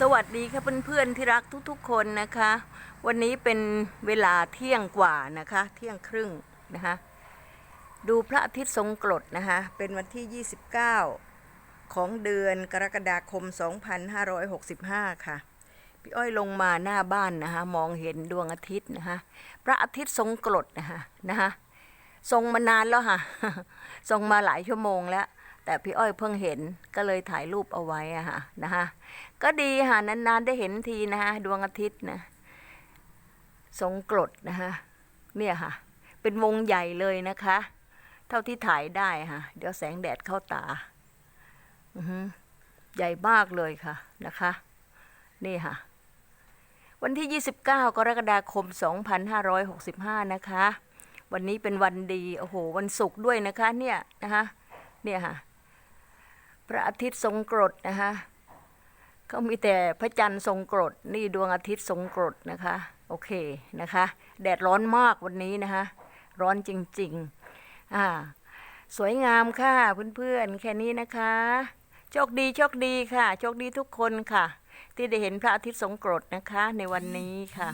สวัสดีค่ะเพื่อนๆที่รักทุกๆ คนนะคะ วันนี้เป็นเวลาเที่ยงกว่านะคะ เที่ยงครึ่งนะคะดูพระอาทิตย์ทรงกรดนะคะเป็นวันที่ 29 ของเดือนกรกฎาคม 2565 ค่ะ พี่อ้อยลงมาหน้าบ้านนะคะมองเห็นดวงอาทิตย์นะคะพระอาทิตย์ทรงกรดนะคะนะคะทรงมานานแล้วค่ะทรงมาหลายชั่วโมงแล้ว แต่พี่อ้อยเพิ่งเห็นก็เลยถ่ายรูปเอาไว้อะค่ะนะคะก็ดีค่ะนานๆได้เห็นทีนะคะดวงอาทิตย์นะทรงกรดนะคะเนี่ยค่ะ เป็นวงใหญ่เลยนะคะ เท่าที่ถ่ายได้ค่ะ เดี๋ยวแสงแดดเข้าตาอืใหญ่มากเลยค่ะนะคะ นี่ค่ะ วันที่ 29 กรกฎาคม 2565 นะคะ วันนี้เป็นวันดี โอ้โห วันศุกร์ด้วยนะคะ เนี่ยนะคะเนี่ยค่ะ ระอาทิตย์ทรงกรดนะคะเขามีแต่พระจันทร์ทรงกรดนี่ดวงอาทิตย์ทรงกรดนะคะโอเคนะคะ แดดร้อนมากวันนี้นะคะ ร้อนจริงๆอ่าสวยงามค่ะเพื่อนๆแค่นี้นะคะ โชคดีโชคดีค่ะ โชคดีทุกคนค่ะ ที่ได้เห็นพระอาทิตย์ทรงกรดนะคะ ในวันนี้ค่ะ